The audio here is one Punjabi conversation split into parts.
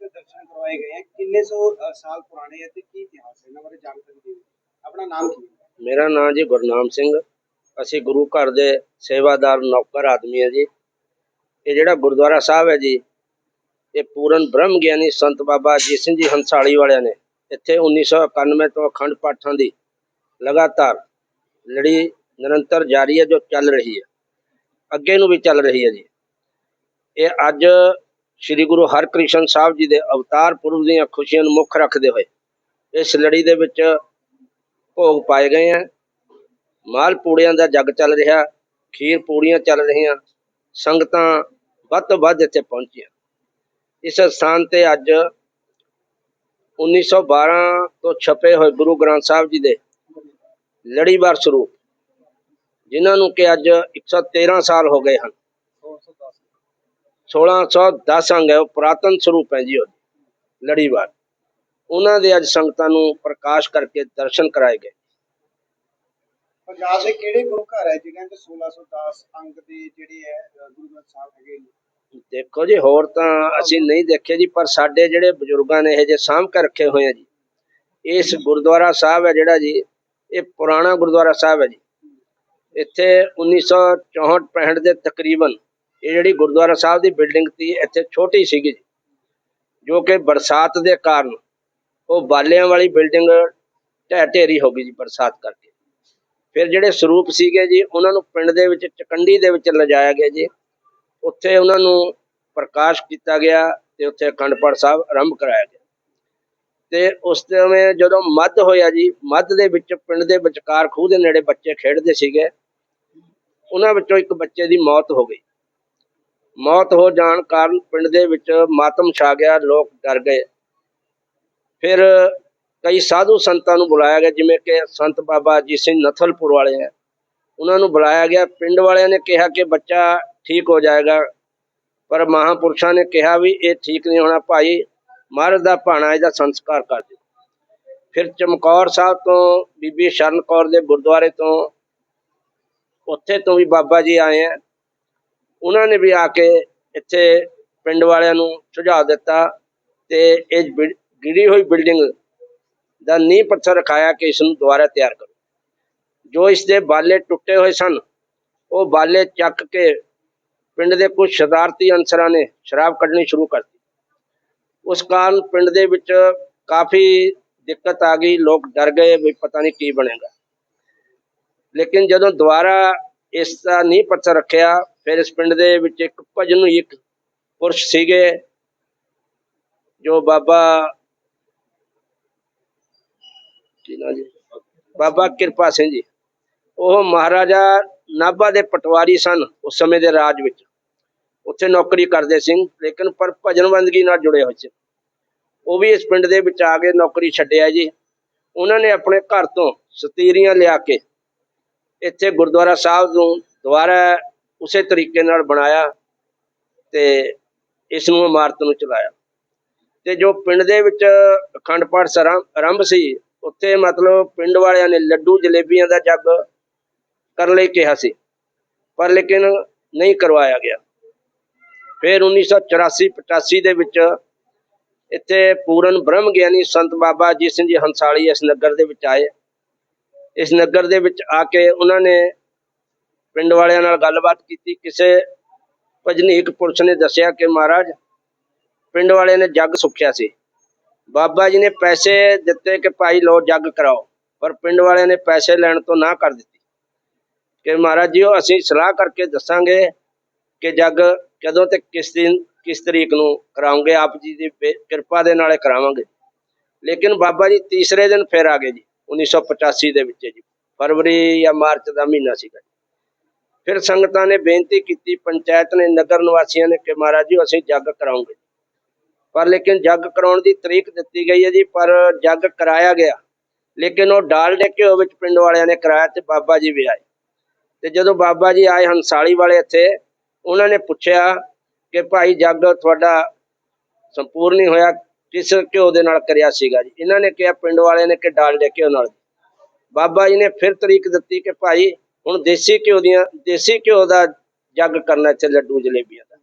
ਦੇ ਦਰਸ਼ਨ ਕਰਵਾਏ ਗਏ ਹੈ ਕਿੰਨੇ ਸੌ ਅ, ਸਾਲ ਪੁਰਾਣੇ ਹੈ ਤੇ ਕੀ ਇਤਿਹਾਸ ਹੈ ਇਹਨਾਂ ਬਾਰੇ ਜਾਣਕਾਰੀ ਦਿਓ। ਆਪਣਾ ਨਾਮ ਕੀ ਹੈ? ਮੇਰਾ ਨਾਮ ਜੀ ਗੁਰਨਾਮ ਸਿੰਘ। ਅਸੀਂ ਗੁਰੂ ਘਰ ਦੇ ਸੇਵਾਦਾਰ ਨੌਕਰ ਆਦਮੀ ਹੈ ਜੀ। ਇਹ ਜਿਹੜਾ ਗੁਰਦੁਆਰਾ ਸਾਹਿਬ ਹੈ ਜੀ ਇਹ ਪੂਰਨ ਬ੍ਰਹਮ ਗਿਆਨੀ ਸੰਤ ਬਾਬਾ ਅਜੀਤ ਸਿੰਘ ਜੀ ਹੰਸਾਲੀ ਵਾਲਿਆਂ ਨੇ ਇੱਥੇ 1991 ਤੋਂ ਅਖੰਡ ਪਾਠਾਂ ਦੀ ਲਗਾਤਾਰ ਲੜੀ ਨਿਰੰਤਰ ਜਾਰੀ ਹੈ ਜੋ ਚੱਲ ਰਹੀ ਹੈ। ਅੱਗੇ ਨੂੰ ਵੀ ਚੱਲ ਰਹੀ ਹੈ ਜੀ। ਇਹ ਅੱਜ ਸ੍ਰੀ ਗੁਰੂ ਹਰਕ੍ਰਿਸ਼ਨ ਸਾਹਿਬ ਜੀ ਦੇ ਅਵਤਾਰ ਪੁਰਬ ਦੀਆਂ ਖੁਸ਼ੀਆਂ ਨੂੰ ਮੁੱਖ ਰੱਖਦੇ ਹੋਏ ਇਸ ਲੜੀ ਦੇ ਵਿੱਚ ਭੋਗ ਪਾਏ ਗਏ ਆ। ਮਾਲ ਪੂੜਿਆਂ ਦਾ ਜੱਗ ਚੱਲ ਰਿਹਾ, ਖੀਰ ਪੂੜੀਆਂ ਚੱਲ ਰਹੀਆਂ, ਸੰਗਤਾਂ ਵੱਧ ਤੋਂ ਵੱਧ ਇੱਥੇ ਪਹੁੰਚੀਆਂ। ਇਸ ਸਥਾਨ ਤੇ ਅੱਜ 1912 ਤੋਂ ਛਪੇ ਹੋਏ ਗੁਰੂ ਗ੍ਰੰਥ ਸਾਹਿਬ ਜੀ ਦੇ ਲੜੀਵਾਰ ਸਰੂਪ, ਜਿਨ੍ਹਾਂ ਨੂੰ ਕਿ ਅੱਜ 113 ਸਾਲ ਹੋ ਗਏ ਹਨ। 1610 ਅੰਗ ਹੈ ਉਹ ਪੁਰਾਤਨ ਸਰੂਪ ਹੈ ਜੀ ਉਹ। ਲੜੀਵਾਰ ਉਹਨਾਂ ਦੇ ਅੱਜ ਸੰਗਤਾਂ ਨੂੰ ਪ੍ਰਕਾਸ਼ ਕਰਕੇ ਦਰਸ਼ਨ ਕਰਾਏ ਗਏ। ਪੰਜਾਬ ਦੇ ਕਿਹੜੇ ਗੁਰੂ ਘਰ ਹੈ ਜਿਨ੍ਹਾਂ ਦੇ 1610 ਅੰਗ ਦੇ ਜਿਹੜੇ ਹੈ ਅ, ਗੁਰੂ ਗ੍ਰੰਥ ਸਾਹਿਬ ਹੈਗੇ ਨੇ? ਦੇਖੋ ਜੀ ਹੋਰ ਤਾਂ ਅਸੀਂ ਨਹੀਂ ਦੇਖੇ ਜੀ ਪਰ ਸਾਡੇ ਜਿਹੜੇ ਬਜ਼ੁਰਗਾਂ ਨੇ ਇਹ ਜੇ ਸਾਂਭ ਕੇ ਰੱਖੇ ਹੋਏ ਆ ਜੀ। ਇਸ ਗੁਰਦੁਆਰਾ ਸਾਹਿਬ ਹੈ ਜਿਹੜਾ ਜੀ ਇਹ ਪੁਰਾਣਾ ਗੁਰਦੁਆਰਾ ਸਾਹਿਬ ਹੈ ਜੀ। ਇੱਥੇ 1964 65 ਦੇ ਤਕਰੀਬਨ ਇਹ ਜਿਹੜੀ ਗੁਰਦੁਆਰਾ ਸਾਹਿਬ ਦੀ ਬਿਲਡਿੰਗ ਸੀ, ਇੱਥੇ ਛੋਟੀ ਸੀਗੀ ਜੀ, ਜੋ ਕਿ ਬਰਸਾਤ ਦੇ ਕਾਰਨ ਉਹ ਬਾਲਿਆਂ ਵਾਲੀ ਬਿਲਡਿੰਗ ਢਹਿ ਢੇਰੀ ਹੋ ਗਈ ਜੀ ਬਰਸਾਤ ਕਰਕੇ। ਫਿਰ ਜਿਹੜੇ ਸਰੂਪ ਸੀਗੇ ਜੀ, ਉਹਨਾਂ ਨੂੰ ਪਿੰਡ ਦੇ ਵਿੱਚ, ਚਕੰਡੀ ਦੇ ਵਿੱਚ ਲਿਜਾਇਆ ਗਿਆ ਜੀ। ਉੱਥੇ ਉਹਨਾਂ ਨੂੰ ਪ੍ਰਕਾਸ਼ ਕੀਤਾ ਗਿਆ ਤੇ ਉੱਥੇ ਅਖੰਡ ਪਾਠ ਸਾਹਿਬ ਆਰੰਭ ਕਰਾਇਆ ਗਿਆ। ਤੇ ਉਸ ਸਮੇਂ ਜਦੋਂ ਮੱਧ ਹੋਇਆ ਜੀ, ਮੱਧ ਦੇ ਵਿੱਚ ਪਿੰਡ ਦੇ ਵਿਚਕਾਰ ਖੂਹ ਦੇ ਨੇੜੇ ਬੱਚੇ ਖੇਡਦੇ ਸੀਗੇ। ਉਹਨਾਂ ਵਿੱਚੋਂ ਇੱਕ ਬੱਚੇ ਦੀ ਮੌਤ ਹੋ ਗਈ। ਮੌਤ ਹੋ ਜਾਣ ਕਾਰਨ ਪਿੰਡ ਦੇ ਵਿੱਚ ਮਾਤਮ ਛਾ ਗਿਆ, ਲੋਕ ਡਰ ਗਏ। ਫਿਰ ਕਈ ਸਾਧੂ ਸੰਤਾਂ ਨੂੰ ਬੁਲਾਇਆ ਗਿਆ, ਜਿਵੇਂ ਕਿ ਸੰਤ ਬਾਬਾ ਅਜੀਤ ਸਿੰਘ ਨਥਲਪੁਰ ਵਾਲੇ ਹੈ। ਉਹਨਾਂ ਨੂੰ ਬੁਲਾਇਆ ਗਿਆ। ਪਿੰਡ ਵਾਲਿਆਂ ਨੇ ਕਿਹਾ ਕਿ ਬੱਚਾ ਠੀਕ ਹੋ ਜਾਏਗਾ, ਪਰ ਮਹਾਪੁਰਸ਼ਾਂ ਨੇ ਕਿਹਾ ਵੀ ਇਹ ਠੀਕ ਨਹੀਂ ਹੋਣਾ, ਭਾਈ ਮਹਾਰਾਜ ਦਾ ਭਾਣਾ ਇਹਦਾ ਸੰਸਕਾਰ ਕਰ ਦਿਓ। ਫਿਰ ਚਮਕੌਰ ਸਾਹਿਬ ਤੋਂ, ਬੀਬੀ ਸ਼ਰਨ ਕੌਰ ਦੇ ਗੁਰਦੁਆਰੇ ਤੋਂ, ਉੱਥੇ ਤੋਂ ਵੀ ਬਾਬਾ ਜੀ ਆਏ ਆ ਉਹਨਾਂ ਨੇ ਵੀ ਆ ਕੇ ਇੱਥੇ ਪਿੰਡ ਵਾਲਿਆਂ ਨੂੰ ਸੁਝਾਅ ਦਿੱਤਾ ਤੇ ਇਹ ਬਿਲ- ਗਿਰੀ ਹੋਈ ਬਿਲਡਿੰਗ ਦਾ ਨੀਂਹ ਪੱਥਰ ਰਖਾਇਆ ਕਿ ਇਸ ਨੂੰ ਦੁਬਾਰਾ ਤਿਆਰ ਕਰੋ। ਜੋ ਇਸ ਦੇ ਬਾਲੇ ਟੁੱਟੇ ਹੋਏ ਸਨ, ਉਹ ਬਾਲੇ ਚੱਕ ਕੇ ਪਿੰਡ ਦੇ ਕੁਝ ਸ਼ਰਾਰਤੀ ਅਨਸਰਾਂ ਨੇ ਸ਼ਰਾਬ ਕੱਢਣੀ ਸ਼ੁਰੂ ਕਰਤੀ ਉਸ ਕਾਰਨ ਪਿੰਡ ਦੇ ਵਿੱਚ ਕਾਫੀ ਦਿੱਕਤ ਆ ਗਈ, ਲੋਕ ਡਰ ਗਏ ਵੀ ਪਤਾ ਨਹੀਂ ਕੀ ਬਣੇਗਾ। ਲੇਕਿਨ ਜਦੋਂ ਦੁਬਾਰਾ ਇਸ ਦਾ ਨੀਂਹ ਪੱਥਰ ਰੱਖਿਆ ਫਿਰ ਇਸ ਪਿੰਡ ਦੇ ਵਿੱਚ ਇੱਕ ਭਜਨ ਇੱਕ ਪੁਰਸ਼ ਸੀਗੇ, ਜੋ ਬਾਬਾ ਕੀ ਨਾਂ ਜੀ? ਬਾਬਾ ਕਿਰਪਾ ਸਿੰਘ ਜੀ। ਉਹ ਮਹਾਰਾਜਾ ਨਾਭਾ ਦੇ ਪਟਵਾਰੀ ਸਨ ਉਸ ਸਮੇਂ ਦੇ ਰਾਜ ਵਿੱਚ। ਉੱਥੇ ਨੌਕਰੀ ਕਰਦੇ ਸੀ ਲੇਕਿਨ ਪਰ ਭਜਨ ਬੰਦਗੀ ਨਾਲ ਜੁੜੇ ਹੋਏ ਸੀ। ਉਹ ਵੀ ਇਸ ਪਿੰਡ ਦੇ ਵਿੱਚ ਆ ਕੇ ਨੌਕਰੀ ਛੱਡਿਆ ਜੀ। ਉਹਨਾਂ ਨੇ ਆਪਣੇ ਘਰ ਤੋਂ ਸਤੀਰੀਆਂ ਲਿਆ ਕੇ ਇੱਥੇ ਗੁਰਦੁਆਰਾ ਸਾਹਿਬ ਨੂੰ ਦੁਬਾਰਾ ਉਸੇ ਤਰੀਕੇ ਨਾਲ ਬਣਾਇਆ ਤੇ ਇਸ ਨੂੰ ਇਮਾਰਤ ਨੂੰ ਚਲਾਇਆ। ਤੇ ਜੋ ਪਿੰਡ ਦੇ ਵਿੱਚ ਅਖੰਡ ਪਾਠ ਸਰਾਂ ਆਰੰਭ ਸੀ, ਉੱਥੇ ਮਤਲਬ ਪਿੰਡ ਵਾਲਿਆਂ ਨੇ ਲੱਡੂ ਜਲੇਬੀਆਂ ਦਾ ਜੱਗ ਕਰਨ ਲਈ ਕਿਹਾ ਸੀ, ਪਰ ਲੇਕਿਨ ਨਹੀਂ ਕਰਵਾਇਆ ਗਿਆ। ਫਿਰ 1984 85 ਦੇ ਵਿੱਚ ਇੱਥੇ ਪੂਰਨ ਬ੍ਰਹਮ ਗਿਆਨੀ ਸੰਤ ਬਾਬਾ ਅਜੀਤ ਸਿੰਘ ਜੀ ਹੰਸਾਲੀ ਇਸ ਨਗਰ ਦੇ ਵਿੱਚ ਆਏ। ਇਸ ਨਗਰ ਦੇ ਵਿੱਚ ਆ ਕੇ ਉਹਨਾਂ ਨੇ ਪਿੰਡ ਵਾਲਿਆਂ ਨਾਲ ਗੱਲਬਾਤ ਕੀਤੀ, ਕਿਸੇ ਭਜਨੀਕ ਪੁਰਸ਼ ਨੇ ਦੱਸਿਆ ਕਿ ਮਹਾਰਾਜ, ਪਿੰਡ ਵਾਲਿਆਂ ਨੇ ਜੱਗ ਸੁੱਖਿਆ ਸੀ। ਬਾਬਾ ਜੀ ਨੇ ਪੈਸੇ ਦਿੱਤੇ ਕਿ ਭਾਈ ਲੋ ਜੱਗ ਕਰਾਓ, ਪਰ ਪਿੰਡ ਵਾਲਿਆਂ ਨੇ ਪੈਸੇ ਲੈਣ ਤੋਂ ਨਾ ਕਰ ਦਿੱਤੀ। ਕਿ ਮਹਾਰਾਜ ਜੀ ਉਹ ਅਸੀਂ ਸਲਾਹ ਕਰਕੇ ਦੱਸਾਂਗੇ ਕਿ ਜੱਗ ਕਦੋਂ ਤੇ ਕਿਸ ਦਿਨ, ਕਿਸ ਤਰੀਕ ਨੂੰ ਕਰਾਉਂਗੇ, ਆਪ ਜੀ ਦੀ ਬੇ- ਕਿਰਪਾ ਦੇ ਨਾਲੇ ਕਰਾਵਾਂਗੇ। ਲੇਕਿਨ ਬਾਬਾ ਜੀ ਤੀਸਰੇ ਦਿਨ ਫਿਰ ਆ ਗਏ ਜੀ 1985 ਦੇ ਵਿੱਚ ਜੀ, ਫਰਵਰੀ ਜਾਂ ਮਾਰਚ ਦਾ ਮਹੀਨਾ ਸੀਗਾ ਫਿਰ ਸੰਗਤਾਂ ਨੇ ਬੇਨਤੀ ਕੀਤੀ, ਪੰਚਾਇਤ ਨੇ, ਨਗਰ ਨਿਵਾਸੀਆਂ ਨੇ ਕਿ ਮਹਾਰਾਜ ਜੀ, ਅਸੀਂ ਜੱਗ ਕਰਾਉਂਗੇ। ਪਰ ਲੇਕਿਨ ਜੱਗ ਕਰਾਉਣ ਦੀ ਤਰੀਕ ਦਿੱਤੀ ਗਈ ਹੈ ਜੀ, ਪਰ ਜੱਗ ਕਰਾਇਆ ਗਿਆ। ਲੇਕਿਨ ਉਹ ਡਾਲਡੇ ਘਿਓ ਵਿੱਚ ਪਿੰਡ ਵਾਲਿਆਂ ਨੇ ਕਰਾਇਆ ਤੇ ਬਾਬਾ ਜੀ ਵੀ ਆਏ। ਤੇ ਜਦੋਂ ਬਾਬਾ ਜੀ ਆਏ ਹੰਸਾਲੀ ਵਾਲੇ ਇੱਥੇ, ਉਹਨਾਂ ਨੇ ਪੁੱਛਿਆ ਕਿ ਭਾਈ ਜੱਗ ਤੁਹਾਡਾ ਸੰਪੂਰਨ ਨਹੀਂ ਹੋਇਆ, ਕਿਸ ਘਿਓ ਦੇ ਨਾਲ ਕਰਿਆ ਸੀਗਾ ਜੀ? ਇਹਨਾਂ ਨੇ ਕਿਹਾ ਪਿੰਡ ਵਾਲਿਆਂ ਨੇ ਕਿ ਡਾਲਡੇ ਘਿਓ ਨਾਲ। ਬਾਬਾ ਜੀ ਨੇ ਫਿਰ ਤਰੀਕ ਦਿੱਤੀ ਕਿ ਭਾਈ ਹੁਣ ਦੇਸੀ ਘਿਓ ਦੀਆਂ, ਦੇਸੀ ਘਿਓ ਦਾ ਜੱਗ ਕਰਨਾ ਇੱਥੇ ਲੱਡੂ ਜਲੇਬੀਆਂ ਦਾ,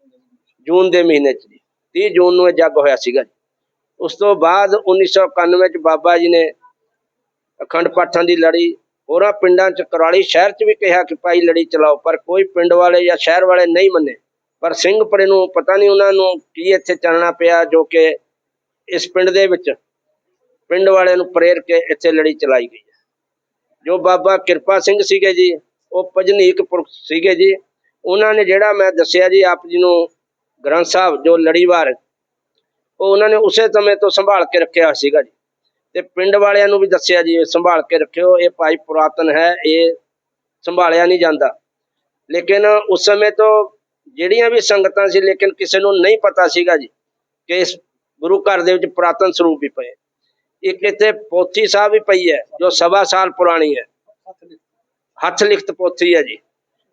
ਜੂਨ ਦੇ ਮਹੀਨੇ ਚ 30 ਜੂਨ ਨੂੰ ਇਹ ਜੱਗ ਹੋਇਆ ਸੀਗਾ ਉਸ ਤੋਂ ਬਾਅਦ 1991 ਚ ਬਾਬਾ ਜੀ ਨੇ ਅਖੰਡ ਪਾਠਾਂ ਦੀ ਲੜੀ, ਹੋਰਾਂ ਪਿੰਡਾਂ ਚ ਕਰਾਲੀ ਸ਼ਹਿਰ ਚ ਵੀ ਕਿਹਾ ਕਿ ਭਾਈ ਲੜੀ ਚਲਾਓ, ਪਰ ਕੋਈ ਪਿੰਡ ਵਾਲੇ ਜਾਂ ਸ਼ਹਿਰ ਵਾਲੇ ਨਹੀਂ ਮੰਨੇ। ਪਰ ਸਿੰਘ ਪੜੇ ਨੂੰ ਪਤਾ ਨਹੀਂ ਉਹਨਾਂ ਨੂੰ ਕੀ ਇੱਥੇ ਚੱਲਣਾ ਪਿਆ ਜੋ ਕਿ ਇਸ ਪਿੰਡ ਦੇ ਵਿੱਚ ਪਿੰਡ ਵਾਲਿਆਂ ਨੂੰ ਪ੍ਰੇਰ ਕੇ ਇੱਥੇ ਲੜੀ ਚਲਾਈ ਗਈ ਹੈ। ਜੋ ਬਾਬਾ ਕਿਰਪਾ ਸਿੰਘ ਸੀਗੇ ਜੀ ਉਹ ਭਜਨੀਕ ਪੁਰਖ ਸੀਗੇ ਜੀ। ਉਹਨਾਂ ਨੇ ਜਿਹੜਾ ਮੈਂ ਦੱਸਿਆ ਜੀ, ਆਪ ਜੀ ਨੂੰ ਗ੍ਰੰਥ ਸਾਹਿਬ ਜੋ ਲੜੀਵਾਰ, ਉਹ ਉਹਨਾਂ ਨੇ ਉਸੇ ਸਮੇਂ ਤੋਂ ਸੰਭਾਲ ਕੇ ਰੱਖਿਆ ਸੀਗਾ ਜੀ। ਤੇ ਪਿੰਡ ਵਾਲਿਆਂ ਨੂੰ ਵੀ ਦੱਸਿਆ ਜੀ, ਸੰਭਾਲ ਕੇ ਰੱਖਿਓ, ਇਹ ਭਾਈ ਪੁਰਾਤਨ ਹੈ, ਇਹ ਸੰਭਾਲਿਆ ਨਹੀਂ ਜਾਂਦਾ। ਲੇਕਿਨ ਉਸ ਸਮੇਂ ਤੋਂ ਜਿਹੜੀਆਂ ਵੀ ਸੰਗਤਾਂ ਸੀ, ਲੇਕਿਨ ਕਿਸੇ ਨੂੰ ਨਹੀਂ ਪਤਾ ਸੀਗਾ ਜੀ ਕਿ ਇਸ ਗੁਰੂ ਘਰ ਦੇ ਵਿੱਚ ਪੁਰਾਤਨ ਸਰੂਪ ਵੀ ਪਏ। ਇੱਕ ਇੱਥੇ ਪੋਥੀ ਸਾਹਿਬ ਵੀ ਪਈ ਹੈ, ਜੋ ਸਵਾ ਸਾਲ ਪੁਰਾਣੀ ਹੈ। ਹੱਥ ਲਿਖਤ ਪੋਥੀ ਹੈ ਜੀ।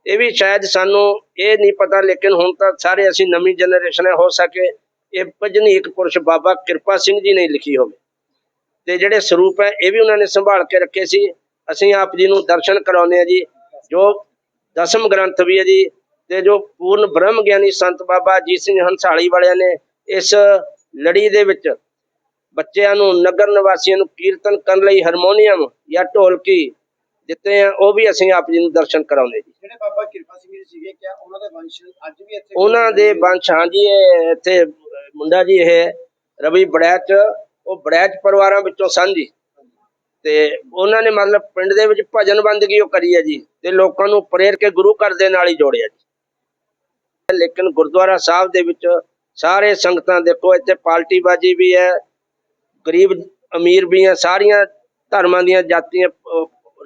ਇਹ ਵੀ ਸ਼ਾਇਦ ਸਾਨੂੰ ਇਹ ਨਹੀਂ ਪਤਾ, ਲੇਕਿਨ ਹੁਣ ਤਾਂ ਸਾਰੇ ਅਸੀਂ ਨਵੀਂ ਜਨਰੇਸ਼ਨ ਹੈ, ਹੋ ਸਕੇ ਇਹ ਭਜਨੀਕ ਪੁਰਸ਼ ਬਾਬਾ ਕਿਰਪਾ ਸਿੰਘ ਜੀ ਨੇ ਲਿਖੀ ਹੋਵੇ। ਤੇ ਜਿਹੜੇ ਸਰੂਪ ਹੈ, ਇਹ ਵੀ ਉਹਨਾਂ ਨੇ ਸੰਭਾਲ ਕੇ ਰੱਖੇ ਸੀ। ਅਸੀਂ ਆਪ ਜੀ ਨੂੰ ਦਰਸ਼ਨ ਕਰਾਉਂਦੇ ਆ ਜੀ। ਜੋ ਦਸਮ ਗ੍ਰੰਥ ਵੀ ਹੈ ਜੀ, ਤੇ ਜੋ ਪੂਰਨ ਬ੍ਰਹਮ ਗਿਆਨੀ ਸੰਤ ਬਾਬਾ ਅਜੀਤ ਸਿੰਘ ਹੰਸਾਲੀ ਵਾਲਿਆਂ ਨੇ ਇਸ ਲੜੀ ਦੇ ਵਿੱਚ ਬੱਚਿਆਂ ਨੂੰ, ਨਗਰ ਨਿਵਾਸੀਆਂ ਨੂੰ ਕੀਰਤਨ ਕਰਨ ਲਈ ਹਾਰਮੋਨੀਅਮ ਜਾਂ ਢੋਲਕੀ ਦਿੱਤੇ ਆ ਉਹ ਵੀ ਅਸੀਂ ਆਪ ਜੀ ਨੂੰ ਦਰਸ਼ਨ ਕਰਾਉਂਦੇ ਜੀ। ਜਿਹੜੇ ਬਾਬਾ ਕਿਰਪਾ ਸਿੰਘ ਜੀ ਸੀਗੇ ਕਿਆ ਉਹਨਾਂ ਦੇ ਵੰਸ਼ ਅੱਜ ਵੀ ਇੱਥੇ ਉਹਨਾਂ ਦੇ ਵੰਸ਼ ਹਾਂ ਜੀ ਇਹ ਇੱਥੇ ਮੁੰਡਾ ਜੀ ਇਹ ਰਵੀ ਬੜੈਚ ਉਹ ਬੜੈਚ ਪਰਿਵਾਰਾਂ ਵਿੱਚੋਂ ਸਨ ਜੀ। ਤੇ ਉਹਨਾਂ ਨੇ ਮਤਲਬ ਪਿੰਡ ਦੇ ਵਿੱਚ ਭਜਨ ਬੰਦਗੀ ਉਹ ਕਰੀ ਹੈ ਜੀ ਤੇ ਲੋਕਾਂ ਨੂੰ ਪ੍ਰੇਰ ਕੇ ਗੁਰੂ ਘਰ ਦੇ ਨਾਲ ਹੀ ਜੋੜਿਆ ਜੀ। ਲੇਕਿਨ ਗੁਰਦੁਆਰਾ ਸਾਹਿਬ ਦੇ ਵਿੱਚ ਸਾਰੇ ਸੰਗਤਾਂ ਦੇਖੋ ਇੱਥੇ ਪਾਲਟੀ ਬਾਜੀ ਵੀ ਹੈ ਗਰੀਬ ਅਮੀਰ ਵੀ ਹੈ ਸਾਰੀਆਂ ਧਰਮਾਂ ਦੀਆਂ ਜਾਤੀਆਂ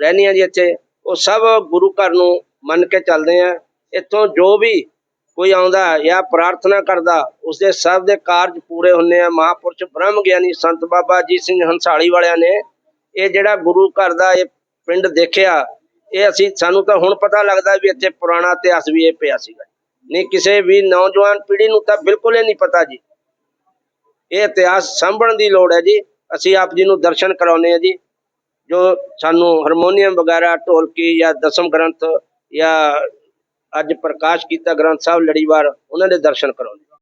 ਰਹਿੰਦੇ ਰਹਿੰਦੀਆਂ ਜੀ ਇੱਥੇ। ਉਹ ਸਭ ਗੁਰੂ ਘਰ ਨੂੰ ਮੰਨ ਕੇ ਚੱਲਦੇ ਆ। ਇੱਥੋਂ ਜੋ ਵੀ ਕੋਈ ਆਉਂਦਾ ਜਾਂ ਪ੍ਰਾਰਥਨਾ ਕਰਦਾ, ਉਸਦੇ ਸਭ ਦੇ ਕਾਰਜ ਪੂਰੇ ਹੁੰਦੇ ਆ। ਮਹਾਪੁਰਸ਼ ਬ੍ਰਹਮ ਗਿਆਨੀ ਸੰਤ ਬਾਬਾ ਅਜੀਤ ਸਿੰਘ ਹੰਸਾਲੀ ਵਾਲਿਆਂ ਨੇ ਇਹ ਜਿਹੜਾ ਗੁਰੂ ਘਰ ਦਾ ਇਹ ਪਿੰਡ ਦੇਖਿਆ, ਇਹ ਅਸੀਂ, ਸਾਨੂੰ ਤਾਂ ਹੁਣ ਪਤਾ ਲੱਗਦਾ ਵੀ ਇੱਥੇ ਪੁਰਾਣਾ ਇਤਿਹਾਸ ਵੀ ਇਹ ਪਿਆ ਸੀਗਾ। ਨਹੀਂ, ਕਿਸੇ ਵੀ ਨੌਜਵਾਨ ਪੀੜ੍ਹੀ ਨੂੰ ਤਾਂ ਬਿਲਕੁਲ ਹੀ ਨਹੀਂ ਪਤਾ ਜੀ। ਇਹ ਇਤਿਹਾਸ ਸਾਂਭਣ ਦੀ ਲੋੜ ਹੈ ਜੀ। ਅਸੀਂ ਆਪ ਜੀ ਨੂੰ ਦਰਸ਼ਨ ਕਰਾਉਨੇ ਆ ਜੀ। ਜੋ ਸਾਨੂੰ ਹਾਰਮੋਨੀਅਮ ਵਗੈਰਾ, ਢੋਲਕੀ ਜਾਂ ਦਸਮ ਗ੍ਰੰਥ ਜਾਂ ਅੱਜ ਪ੍ਰਕਾਸ਼ ਕੀਤਾ ਗ੍ਰੰਥ ਸਾਹਿਬ ਲੜੀਵਾਰ, ਉਹਨਾਂ ਦੇ ਦਰਸ਼ਨ ਕਰਾਉਂਦੇ